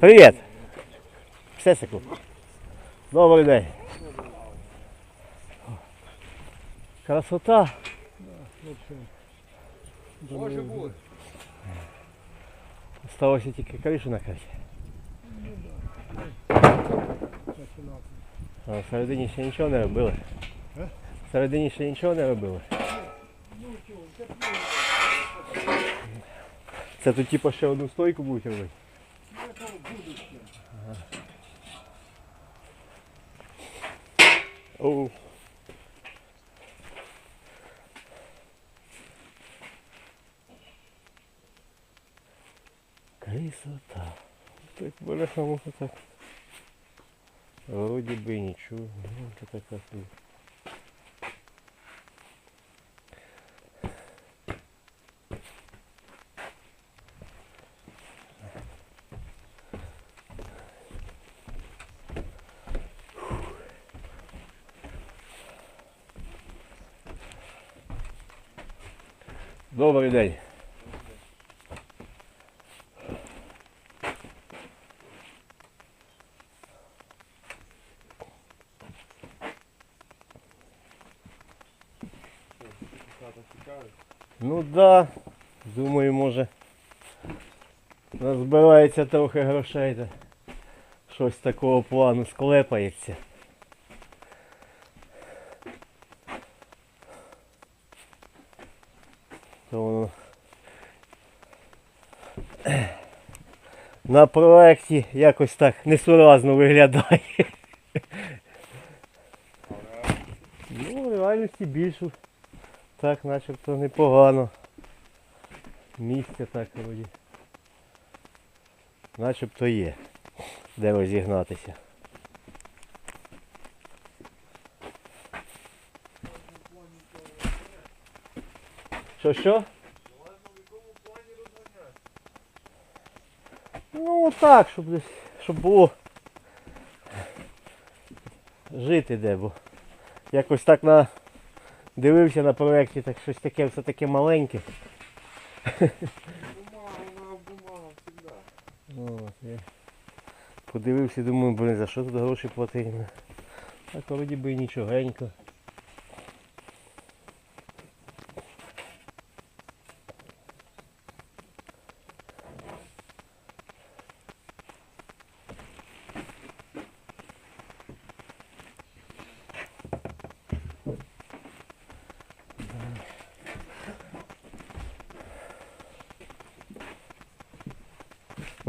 Привіт. Сесику. Добрий день. Красота. Може бути. Осталося тільки кришу накрити. А всередині ще нічого не робили. Всередині ще нічого не робили. Це тут типу ще одну стойку будуть робити. Оу. Красота. Так по-большому так. Вроде бы ничего. Ну, это так как и- Добрий день. Ну да, думаю, може назбирається трохи грошей, та щось такого плану склепається. То воно на проекті якось так несуразно виглядає. Ну, в реальності більше. Так, начебто непогано. Місце так вроді. Начебто є. Де розігнатися. Що що? Ну так, щоб десь, щоб було жити де, бо якось так на дивився на проєкті, так щось таке все таке маленьке. Бумага, я подивився, думаю, блин, за що тут гроші платити? Так вроді би і нічогенько.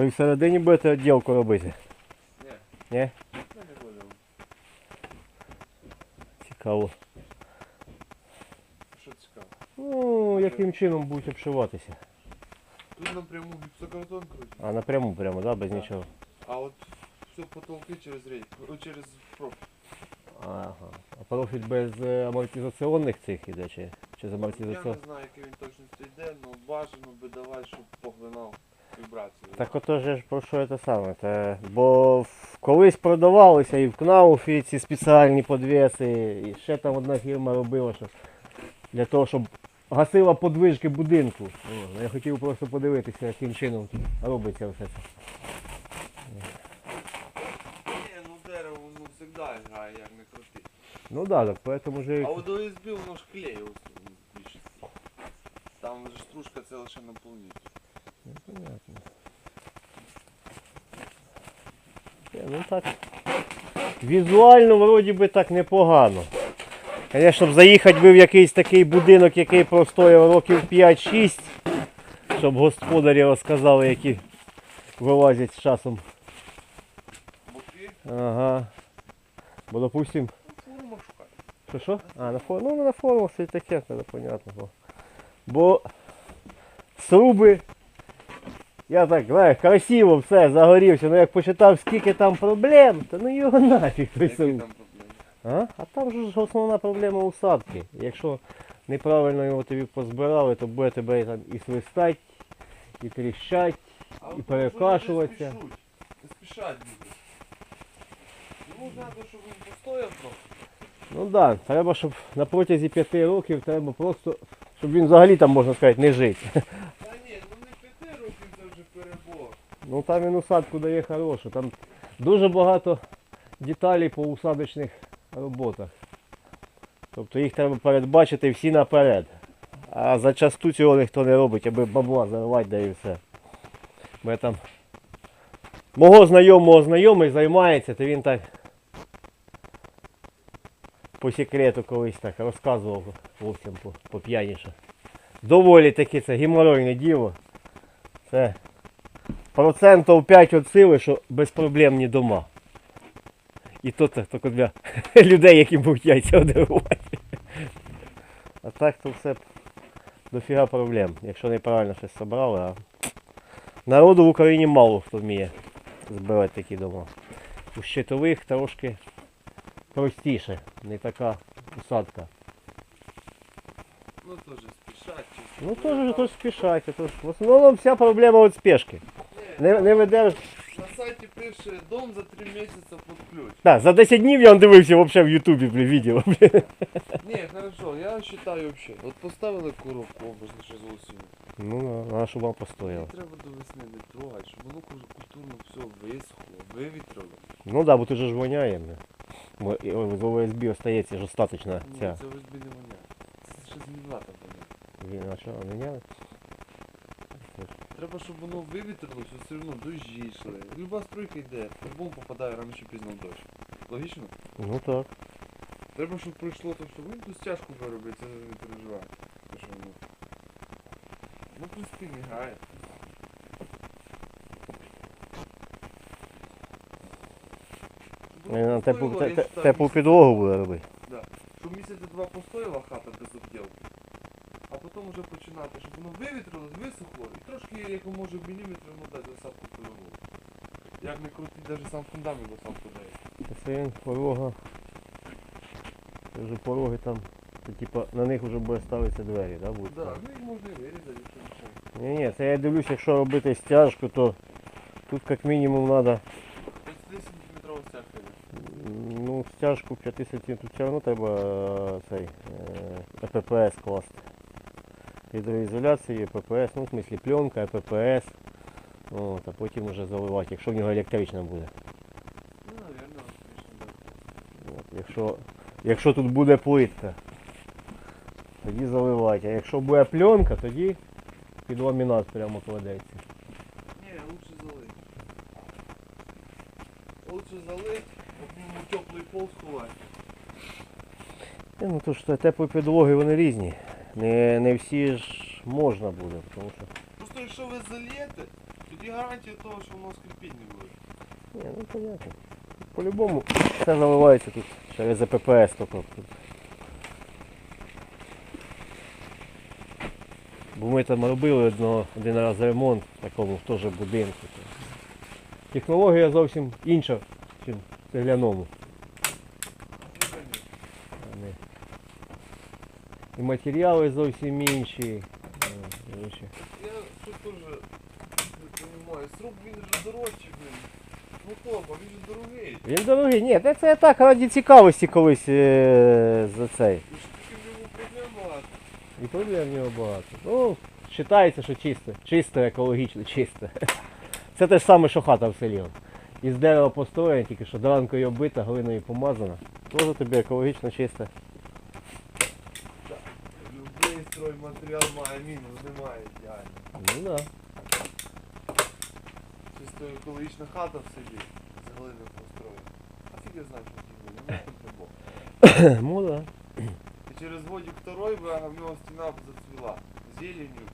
Ви всередині будете відділку робити? Ні. Ні? Ми не будемо. Цікаво. Що цікаво? Ну, яким чином будуть обшиватися? Тут напряму гіпсокартон крутить, А напряму прямо, да, без нічого. а от все потолки через рейд, о, через профіль. Ага. А профіль без е, амортизаційних цих іде чи, чи з Я амортизаційних? не знаю, який він точно йде, але бажано би давати, щоб поглинав вібрацію. Так ото ж про що це саме? Це, бо колись продавалися і в Кнауфі ці спеціальні подвеси, і ще там одна фірма робила, що для того, щоб гасила подвижки будинку. О, я хотів просто подивитися, яким чином робиться все це. Ні, ну дерево воно завжди грає, як не крути. Ну да, так поэтому же. А от ОСБ воно ж клеє в більшості. Там же стружка це лише наповнює. Ну, понятно. Ні, Ну так. Візуально вроді би так непогано. Звісно, щоб заїхати би в якийсь такий будинок, який простояв років 5-6, щоб господарі розказали, які вилазять з часом. Ага. Бо допустим. ну. Що що? А, на форум. Ну на форуму все таке, це понятно. Бо сруби. Я так, знаю, красиво все, загорівся, ну як почитав скільки там проблем, то ну його нафіг проблеми? А? а там же ж основна проблема усадки. Якщо неправильно його тобі позбирали, то буде тебе там і свистать, і тріщать. І перекашуватися. Не спішать дуже. Йому треба, щоб він постояв трохи. Ну так, да, треба, щоб на протязі п'яти років треба просто, щоб він взагалі там, можна сказати, не жити. Та ні, ну не п'яти років це вже перебор. Ну там він усадку дає хорошу. Там дуже багато деталей по усадочних роботах. Тобто їх треба передбачити всі наперед. А зачасту цього ніхто не робить, аби бабла заривати, да і все. Я там мого знайомого знайомий займається, то він так по секрету колись так розказував по, по п'яніше. Доволі таки це геморройне діло. Це процентів 5 від сили, що безпроблемні дома. І то тільки для людей, які будуть яйця одривати. А так то все дофіга проблем, якщо неправильно щось зібрали. А... Народу в Україні мало хто вміє збирати такі дома. У щитових трошки простіше, не така усадка. Ну теж спішать. Ну теж ж тож в основному вся проблема від спешки. Не, не ведеш. На сайті пише дом за 3 місяці під ключ. Так, за 10 днів я он дивився вообще в Ютубі, блін, відео. Блін. Ні, хорошо, я вважаю вообще. От поставили коробку образно ще з осінню. Ну, надо, щоб вона Не постояла. треба до весни не трогати, щоб воно культурно все висохло, вивітрило. Ну да, бо ти же ж воняє. блін. Бо і- о, з ОСБ остається ж остаточна Ні, ця. це ось не воняє. Це ще змінлата воняє. Він, а що, воняє? Треба, щоб воно вивітрилося, все одно дощі йшли. Люба стройка йде, по-любому попадає рано чи пізно в дощ. Логічно? Ну так. Треба, щоб пройшло то, що він тут стяжку виробить, це не переживає. Що воно. Ну, принципі, не грає. Він на теплу, Постояла, те- я те- считаю, теплу місяць- підлогу буде робити. Щоб місяця два постояла хата без обділки. Потім вже починати, щоб воно вивітрилось, висохло і трошки як може міліметр воно дати засадку пилову. Як не крутить, навіть сам фундамент засадку дає. Він порога. Це вже пороги там. Це, типа, на них вже буде ставитися двері, да, будуть? Так, ну їх можна і вирізати, якщо нічого. Ні, ні, це я дивлюсь, якщо робити стяжку, то тут як мінімум треба 30 сантиметрова стяжка. Ну, стяжку 50 тут все одно треба е, цей ЕППС класти. Гідроізоляцію, ЕППС, ну в смислі пленка, ЕППС. От, а потім вже заливати, якщо в нього електрична буде. Ну, так. От, якщо, якщо тут буде плитка, тоді заливати. А якщо буде пленка, тоді під ламінат прямо кладеться. Ні, лучше залить. Лучше залить, теплий пол сховати. Ну то це теплі підлоги вони різні. Не, не всі ж можна буде, тому що. Просто якщо ви зальєте, тоді гарантія того, що воно скрипіть не буде. Ні, ну понятно. По-любому все заливається тут через АППС. Тут. Бо ми там робили одно, один раз ремонт в такому теж будинку. Технологія зовсім інша, ніж в цегляному. А не- І матеріали зовсім інші. Я що теж не розумію, сруб він же дорожчий, блин. Ну хлопа, він же дорогий. Він дорогий. Ні, це так раді цікавості колись е, за цей. І що таки в ньому проблем багато. І проблем в нього багато. Ну, вважається, що чисте. Чисте, екологічно, чисте. Це те ж саме, що хата в селі. Із дерева построєна, тільки що дранкою оббита, глиною помазана. Тоже тобі екологічно чисте. Стройматеріал має мінус, немає ідеально. Ну да. Чисто екологічна хата в селі з глини построєна. А фіг я знаю, що ті ну не було. ну да. І через годик второй бля, в нього стіна зацвіла. Зеленью.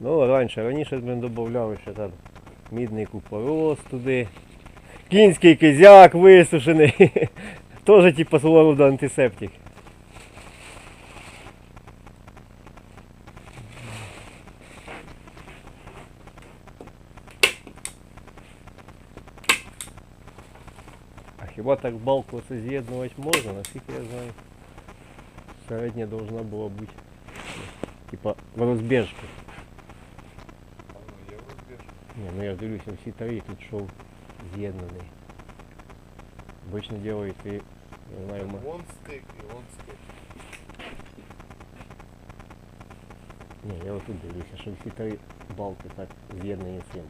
Ну, раніше, раніше ми додавали ще там мідний купорос туди. Кінський кизяк висушений. Теж типу свого роду антисептик. хіба так балку це з'єднувати можна? Наскільки я знаю. Середня должна була бути. Типа в розбіжку. А ну є розбіж. Не, ну я дивлюся, всі три тут шов з'єднаний. Обично делають і Не знаю, ма- Вон стик і вон стик. Ні, я отут дивлюся, що всі три балки так з'єднані з цим.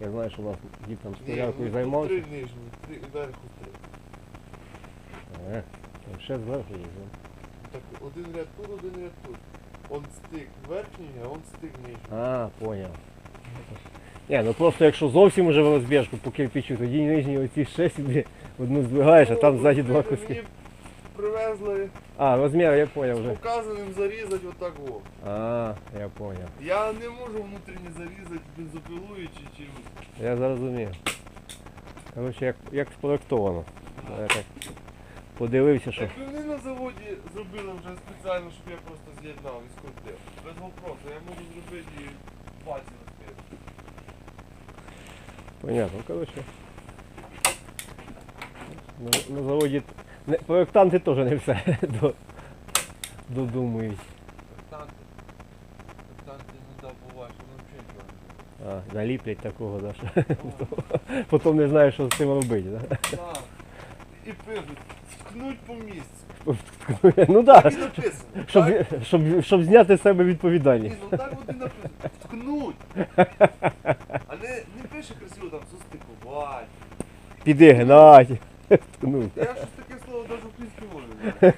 Я знаю, що у вас дід там Ні, столяркою ну, займався. Три нижні, три зверху три. Ще зверху ну. Так, один ряд тут, один ряд тут. Он стик верхній, а он стик нижній. А, поняв. Ні, ну просто якщо зовсім уже в розбіжку по кирпичу, тоді нижні оці ще сюди одну здвигаєш, а там Ну, ззаді два мені куски. Привезли А, розмір я поняв вже. показаним зарізати отак во. А, я поняв. Я не можу внутрішнє зарізати бензопилою чи чимось. Я зрозумів. Коротше, як, як спроектовано. Так подивився, що. Так вони на заводі зробили вже спеціально, щоб я просто з'єднав і скрутив. Без вопросу, я можу зробити і пальці розпити. Понятно, коротше. На, на заводі не, проєктанти теж не все до, додумують. Танки не дав буває, що вони взагалі А, наліплять такого, да, що потім не знаєш, що з цим робити. Да? Так. І пишуть, ткнуть по місці. ну Так так, і написано. щоб, Так? щоб, щоб зняти з себе Ні, відповідальність. ну так от і написано. Ткнуть. А не, не пише красиво там состикувати. Піди гнать. Ну, Я щось таке слово навіть українською мовою не знаю.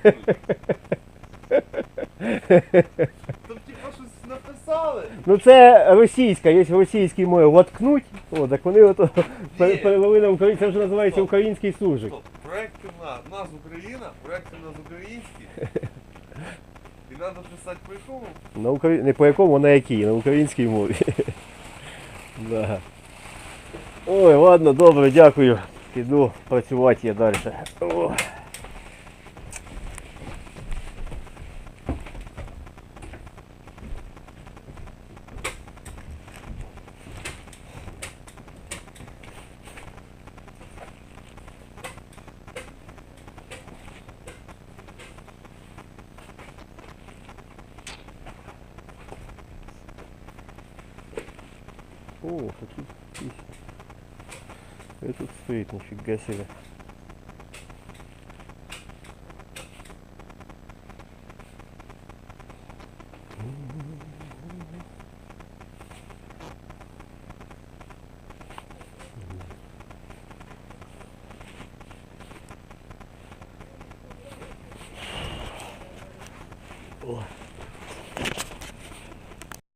Там типа щось написали. ну це російська, є російські мови воткнуть, о, так вони ото пере- перевели на український, це вже називається український суржик. Стоп, на нас Україна, проекти у нас українські. І треба писати по якому? На Украї... Не по якому, а на якій, на українській мові. да. Ой, ладно, добре, дякую. Піду працювати я далі. О. О, какие письма. Этот стоит, нифига себе.